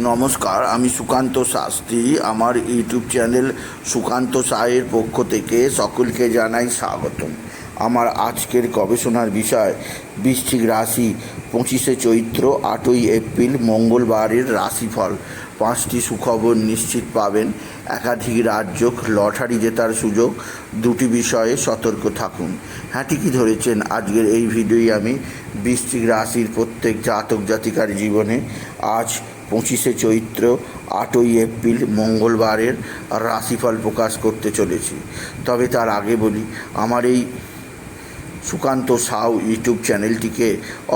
নমস্কার, আমি সুকান্ত শাস্ত্রী। আমার ইউটিউব চ্যানেল সুকান্ত সায়ের পক্ষ থেকে সকলকে জানাই স্বাগতম। আমার আজকের গবেষণার বিষয়, বৃশ্চিক রাশি, পঁচিশে চৈত্র, আটই এপ্রিল, মঙ্গলবারের রাশিফল। পাঁচটি সুখবর নিশ্চিত পাবেন। একাধিক রাজ্য লটারি জেতার সুযোগ, দুটি বিষয়ে সতর্ক থাকুন। হ্যাঁ ঠিকই ধরেছেন, আজকের এই ভিডিওই আমি বৃশ্চিক রাশির প্রত্যেক জাতক জাতিকার জীবনে আজ পঁচিশে চৈত্র, আটই এপ্রিল মঙ্গলবারের রাশিফল প্রকাশ করতে চলেছি। তবে তার আগে বলি, আমার এই সুকান্ত সাউ ইউটিউব চ্যানেলটিকে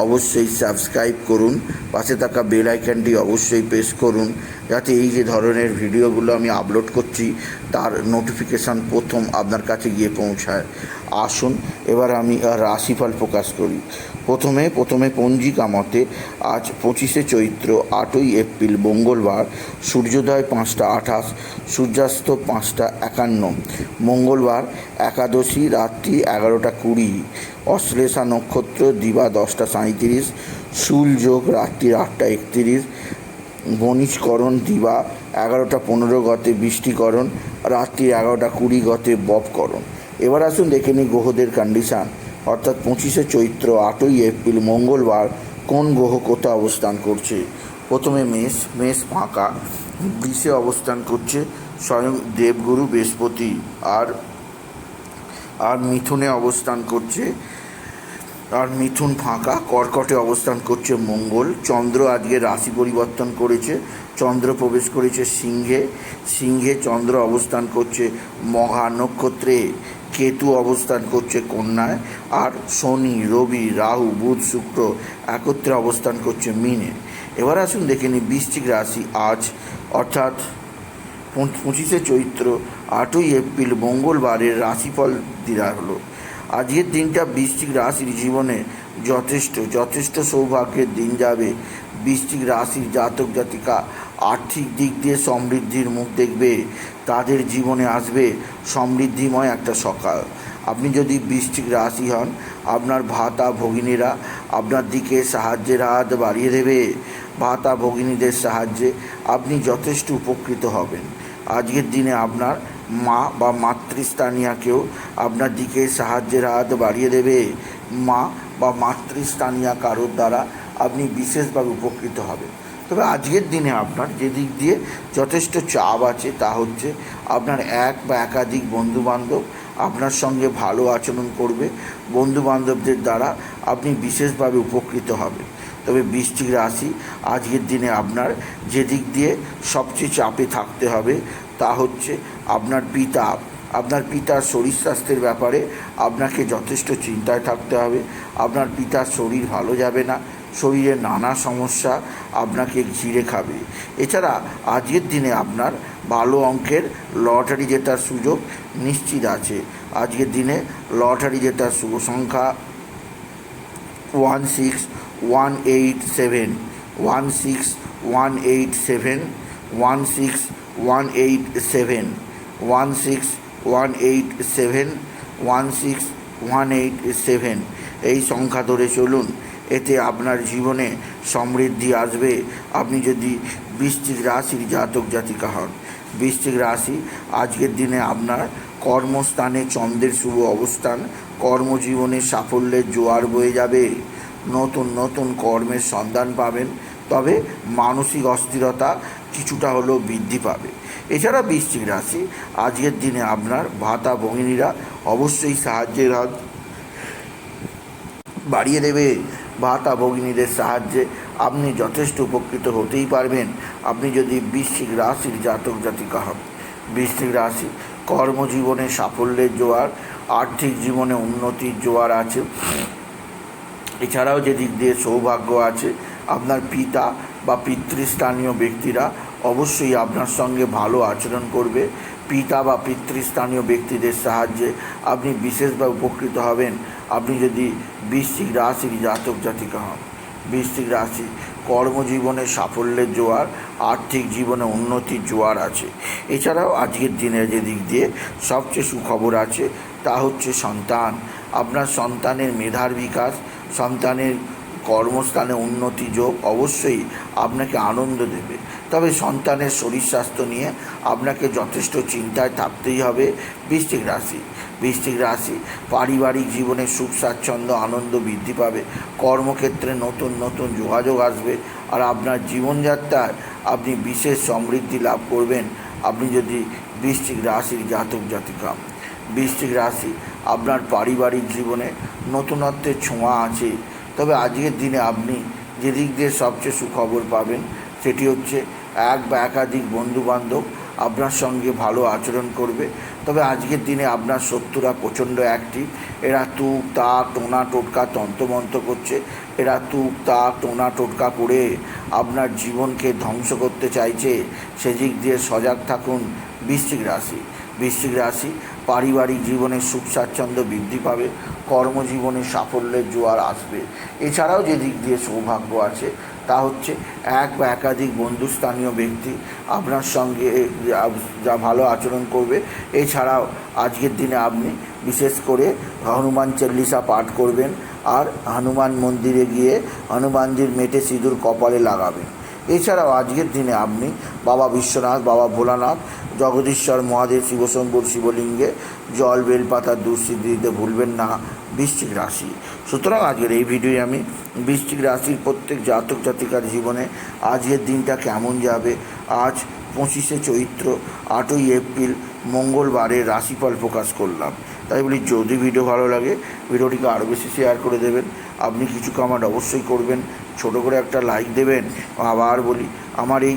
অবশ্যই সাবস্ক্রাইব করুন, পাশে থাকা বেল আইকনটি অবশ্যই প্রেস করুন, যাতে এই যে ধরনের ভিডিওগুলো আমি আপলোড করছি তার নোটিফিকেশান প্রথম আপনার কাছে গিয়ে পৌঁছায়। আসুন, এবার আমি রাশিফল প্রকাশ করি। প্রথমে প্রথমে পঞ্জিকা মতে আজ পঁচিশে চৈত্র, আটই এপ্রিল, মঙ্গলবার, সূর্যোদয় পাঁচটা আঠাশ, সূর্যাস্ত পাঁচটা একান্ন, মঙ্গলবার একাদশী, রাত্রি এগারোটা কুড়ি, অশ্লেষা নক্ষত্র, দিবা দশটা সাঁইত্রিশ, শুল যোগ রাত্রি আটটা একত্রিশ, বণিজকরণ, দিবা এগারোটা পনেরো গতে বৃষ্টিকরণ রাত্রি এগারোটা কুড়ি গতে বপকরণ এবার আসুন দেখে নিই গ্রহদের কন্ডিশান অর্থাৎ পঁচিশে চৈত্র, আটই এপ্রিল, মঙ্গলবার কোন গ্রহ কোথা অবস্থান করছে? প্রথমে মেষ মেষ ফাঁকা, বৃষে অবস্থান করছে স্বয়ং দেবগুরু বৃহস্পতি। আর আর মিথুনে অবস্থান করছে, আর মিথুন ফাঁকা, কর্কটে অবস্থান করছে মঙ্গল। চন্দ্র আজকে রাশি পরিবর্তন করেছে চন্দ্র প্রবেশ করেছে সিংহে সিংহে চন্দ্র অবস্থান করছে মহা নক্ষত্রে, কেতু অবস্থান করছে কন্যায়, আর শনি, রবি, রাহু, বুধ, শুক্র একত্রে অবস্থান করছে মিনে। এবার আসুন দেখে নিই বৃশ্চিক রাশি আজ, অর্থাৎ পঁচিশে চৈত্র, আটই এপ্রিল, মঙ্গলবারের রাশিফল দেওয়া হলো। আজকের দিনটা বৃশ্চিক রাশির জীবনে যথেষ্ট যথেষ্ট সৌভাগ্যের দিন যাবে। বৃশ্চিক রাশির জাতক জাতিকা আর্থিক দিক দিয়ে সমৃদ্ধির মুখ দেখবে, তাদের জীবনে আসবে সমৃদ্ধিময় একটা সকাল। আপনি যদি বৃশ্চিক রাশি হন, আপনার ভাতা ভগিনীরা আপনার দিকে সাহায্যের হাত বাড়িয়ে দেবে। ভাতা ভগিনীদের সাহায্যে আপনি যথেষ্ট উপকৃত হবেন। আজকের দিনে আপনার মা বা মাতৃস্থানীয়াকেও আপনার দিকে সাহায্যের হাত বাড়িয়ে দেবে। মা বা মাতৃস্থানীয়া কারোর দ্বারা আপনি বিশেষভাবে উপকৃত হবেন। তবে আজকের দিনে আপনার যে দিক দিয়ে যথেষ্ট চাপ আছে তা হচ্ছে আপনার এক বা একাধিক বন্ধুবান্ধব আপনার সঙ্গে ভালো আচরণ করবে। বন্ধুবান্ধবদের দ্বারা আপনি বিশেষভাবে উপকৃত হবেন। তবে বৃষ্টিক রাশি আজকের দিনে আপনার যে দিক দিয়ে সবচেয়ে চাপে থাকতে হবে তা হচ্ছে আপনার পিতা। আপনার পিতার শরীর স্বাস্থ্যের ব্যাপারে আপনাকে যথেষ্ট চিন্তায় থাকতে হবে। আপনার পিতার শরীর ভালো যাবে না। শরীরে নানা সমস্যা আপনাকে ঘিরে খাবে। এছাড়া আজকের দিনে আপনার ভালো অঙ্কের লটারি জেতার সুযোগ নিশ্চিত আছে। আজকের দিনে লটারি জেতার শুভ সংখ্যা one six one eight seven one six one eight seven one six one eight seven one six one eight seven one six one eight seven এই সংখ্যা ধরে চলুন। এতে আপনার জীবনে সমৃদ্ধি আসবে। আপনি যদি বৃশ্চিক রাশির জাতক জাতিকা হন বৃষ্টিক রাশি আজকের দিনে আপনার কর্মস্থানে চন্দ্রের শুভ অবস্থান, কর্মজীবনে সাফল্যের জোয়ার বয়ে যাবে। নতুন নতুন কর্মের সন্ধান পাবেন, তবে মানসিক অস্থিরতা কিছুটা হলেও বৃদ্ধি পাবে। এছাড়া বৃশ্চিক রাশি আজকের দিনে আপনার ভাতা ভগিনীরা অবশ্যই সাহায্যের হাত বাড়িয়ে দেবে। ভাতা ভগিনীদের সাহায্যে আপনি যথেষ্ট উপকৃত হতেই পারবেন। আপনি যদি বৃশ্চিক রাশির জাতক জাতিকা হন। বৃশ্চিক রাশি কর্মজীবনে সাফল্যের জোয়ার, আর্থিক জীবনে উন্নতির জোয়ার আছে। এছাড়াও যে দিক দিয়ে সৌভাগ্য আছে, আপনার পিতা বা পিতৃস্থানীয় ব্যক্তিরা অবশ্যই আপনার সঙ্গে ভালো আচরণ করবে। পিতা বা পিতৃস্থানীয় ব্যক্তিদের সাহায্যে আপনি বিশেষভাবে উপকৃত হবেন। আপনি যদি বৃশ্চিক রাশির জাতক জাতিকা হন, বৃশ্চিক রাশি কর্মজীবনে সাফল্যের জোয়ার, আর্থিক জীবনে উন্নতির জোয়ার আছে। এছাড়াও আজকের দিনে যে দিক দিয়ে সবচেয়ে সুখবর আছে, তা হচ্ছে সন্তান। আপনার সন্তানের মেধার বিকাশ, সন্তানের কর্মস্থানে উন্নতি যোগ অবশ্যই আপনাকে আনন্দ দেবে। তবে সন্তানের শরীর স্বাস্থ্য নিয়ে আপনাকে যথেষ্ট চিন্তায় থাকতেই হবে বৃষ্টিক রাশি। বৃষ্টিক রাশি পারিবারিক জীবনে সুখ, স্বাচ্ছন্দ্য, আনন্দ বৃদ্ধি পাবে। কর্মক্ষেত্রে নতুন নতুন যোগাযোগ আসবে আর আপনার জীবনযাত্রায় আপনি বিশেষ সমৃদ্ধি লাভ করবেন। আপনি যদি বৃষ্টিক রাশির জাতক, জাতিকা বৃষ্টিক রাশি আপনার পারিবারিক জীবনে নতুনত্বের ছোঁয়া আছে। তবে আজকের দিনে আপনি যে দিক দিয়ে সবচেয়ে সুখবর পাবেন, সেটি হচ্ছে এক বা একাধিক বন্ধুবান্ধব আপনার সঙ্গে ভালো আচরণ করবে। তবে আজকের দিনে আপনার শত্রুরা প্রচণ্ড অ্যাক্টিভ এরা তুক তা টোনা, টোটকা, তন্ত্রমন্ত্র করছে। এরা তুক তা টোনা, টোটকা করে আপনার জীবনকে ধ্বংস করতে চাইছে। সেদিক দিয়ে সজাগ থাকুন বৃশ্চিক রাশি। বৃশ্চিক রাশি, পারিবারিক জীবনে সুখ স্বাচ্ছন্দ্য বৃদ্ধি পাবে, কর্মজীবনে সাফল্যের জোয়ার আসবে। এছাড়াও যে দিক দিয়ে সৌভাগ্য আছে, তা হচ্ছে এক বা একাধিক বন্ধুস্থানীয় ব্যক্তি আপনার সঙ্গে যা- ভালো আচরণ করবে। এছাড়াও আজকের দিনে আপনি বিশেষ করে হনুমান চল্লিশা পাঠ করবেন আর হনুমান মন্দিরে গিয়ে হনুমানজির মেটে সিঁদুর কপালে লাগাবেন। এছাড়াও আজকের দিনে আপনি বাবা বিশ্বনাথ, বাবা ভোলানাথ জগদীশ্বর মহাদেব শিবশঙ্কর শিবলিঙ্গে জল বেলপাতার দুঃসিদ্ধি দিতে ভুলবেন না বৃশ্চিক রাশি। সুতরাং আজকের এই ভিডিওয়ে আমি বৃশ্চিক রাশির প্রত্যেক জাতক জাতিকার জীবনে আজকের দিনটা কেমন যাবে? আজ পঁচিশে চৈত্র, আটই এপ্রিল মঙ্গলবারের রাশিফল প্রকাশ করলাম। তাই বলি, যদি ভিডিও ভালো লাগে, ভিডিওটিকে আরও বেশি শেয়ার করে দেবেন। আপনি কিছু কমেন্ট অবশ্যই করবেন। ছোট করে একটা লাইক দেবেন। আবার বলি, আমার এই